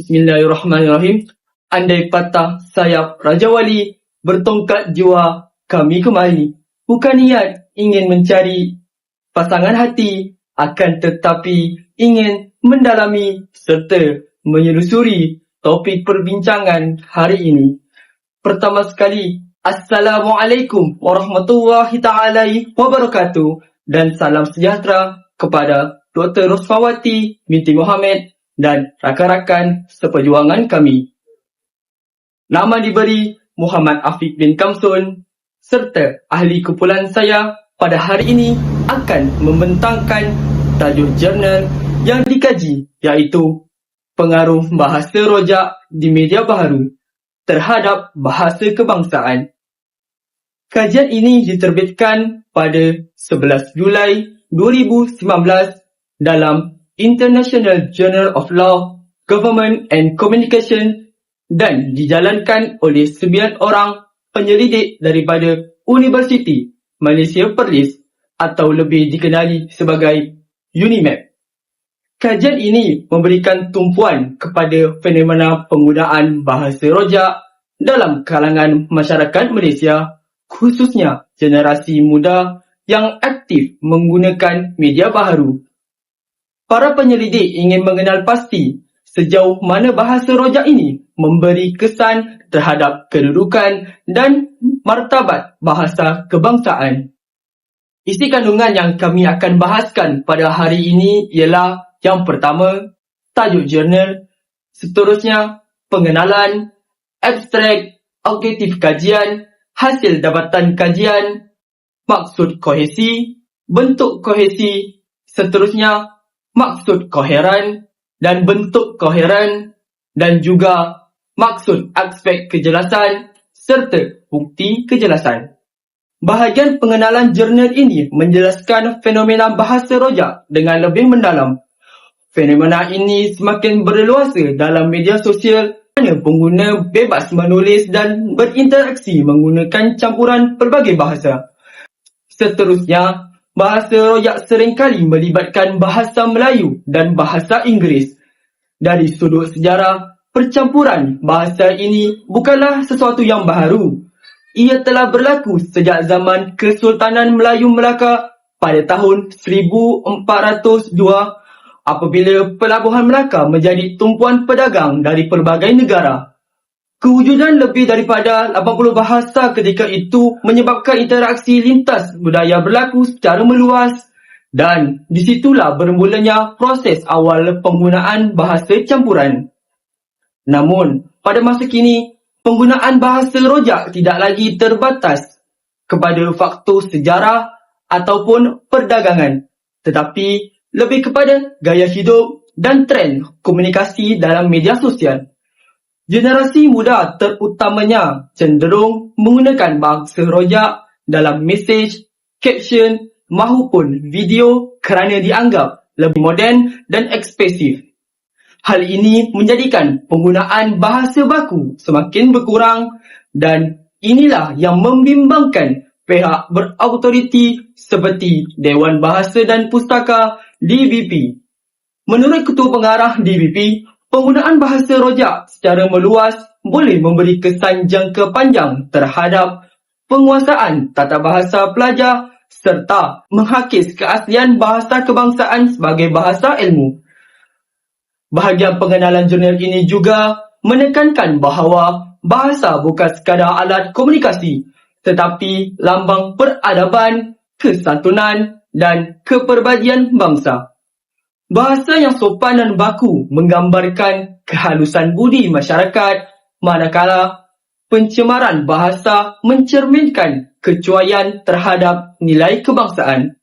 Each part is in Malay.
Bismillahirrahmanirrahim. Andai patah sayap Raja Wali, bertongkat jiwa kami kemari. Bukan niat ingin mencari pasangan hati, akan tetapi ingin mendalami serta menyelusuri topik perbincangan hari ini. Pertama sekali, Assalamualaikum warahmatullahi taala wabarakatuh dan salam sejahtera kepada Dr. Rosmawati binti Muhammad dan rakan-rakan seperjuangan kami. Nama diberi Muhammad Afiq bin Kamsun serta ahli kumpulan saya pada hari ini akan membentangkan tajuk jurnal yang dikaji iaitu pengaruh bahasa rojak di media baharu terhadap bahasa kebangsaan. Kajian ini diterbitkan pada 11 Julai 2019 dalam International Journal of Law, Government and Communication dan dijalankan oleh 9 orang penyelidik daripada Universiti Malaysia Perlis atau lebih dikenali sebagai UNIMAP. Kajian ini memberikan tumpuan kepada fenomena penggunaan bahasa rojak dalam kalangan masyarakat Malaysia khususnya generasi muda yang aktif menggunakan media baharu Para penyelidik ingin mengenal pasti sejauh mana bahasa rojak ini memberi kesan terhadap kedudukan dan martabat bahasa kebangsaan. Isi kandungan yang kami akan bahaskan pada hari ini ialah yang pertama, tajuk jurnal, seterusnya pengenalan, abstrak, objektif kajian, hasil dapatan kajian, maksud kohesi, bentuk kohesi, seterusnya maksud koheran dan bentuk koheran dan juga maksud aspek kejelasan serta bukti kejelasan. Bahagian pengenalan jurnal ini menjelaskan fenomena bahasa rojak dengan lebih mendalam. Fenomena ini semakin berleluasa dalam media sosial kerana pengguna bebas menulis dan berinteraksi menggunakan campuran pelbagai bahasa. Seterusnya, bahasa royak seringkali melibatkan bahasa Melayu dan bahasa Inggeris. Dari sudut sejarah, percampuran bahasa ini bukanlah sesuatu yang baru. Ia telah berlaku sejak zaman Kesultanan Melayu Melaka pada tahun 1402 apabila pelabuhan Melaka menjadi tumpuan pedagang dari pelbagai negara. Kewujudan lebih daripada 80 bahasa ketika itu menyebabkan interaksi lintas budaya berlaku secara meluas dan di situlah bermulanya proses awal penggunaan bahasa campuran. Namun, pada masa kini, penggunaan bahasa rojak tidak lagi terbatas kepada faktor sejarah ataupun perdagangan tetapi lebih kepada gaya hidup dan trend komunikasi dalam media sosial. Generasi muda terutamanya cenderung menggunakan bahasa rojak dalam mesej, caption maupun video kerana dianggap lebih moden dan ekspresif. Hal ini menjadikan penggunaan bahasa baku semakin berkurang dan inilah yang membimbangkan pihak berautoriti seperti Dewan Bahasa dan Pustaka DBP. Menurut Ketua Pengarah DBP, Penggunaan bahasa rojak secara meluas boleh memberi kesan jangka panjang terhadap penguasaan tata bahasa pelajar serta menghakis keaslian bahasa kebangsaan sebagai bahasa ilmu. Bahagian pengenalan jurnal ini juga menekankan bahawa bahasa bukan sekadar alat komunikasi tetapi lambang peradaban, kesantunan dan keperbadian bangsa. Bahasa yang sopan dan baku menggambarkan kehalusan budi masyarakat manakala pencemaran bahasa mencerminkan kecuaian terhadap nilai kebangsaan.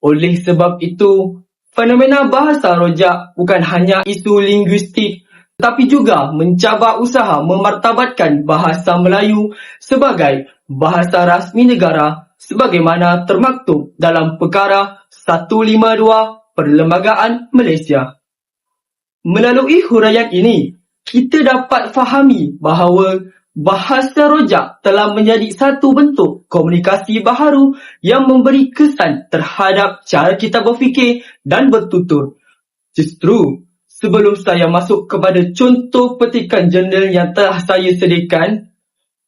Oleh sebab itu, fenomena bahasa rojak bukan hanya isu linguistik tetapi juga mencabar usaha memartabatkan bahasa Melayu sebagai bahasa rasmi negara sebagaimana termaktub dalam perkara 152 Perlembagaan Malaysia. Melalui huraian ini, kita dapat fahami bahawa bahasa rojak telah menjadi satu bentuk komunikasi baharu yang memberi kesan terhadap cara kita berfikir dan bertutur. Justru, sebelum saya masuk kepada contoh petikan jurnal yang telah saya sediakan,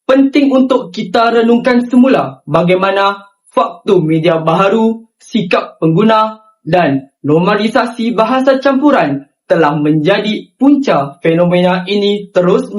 penting untuk kita renungkan semula bagaimana faktor media baharu, sikap pengguna dan normalisasi bahasa campuran telah menjadi punca fenomena ini terus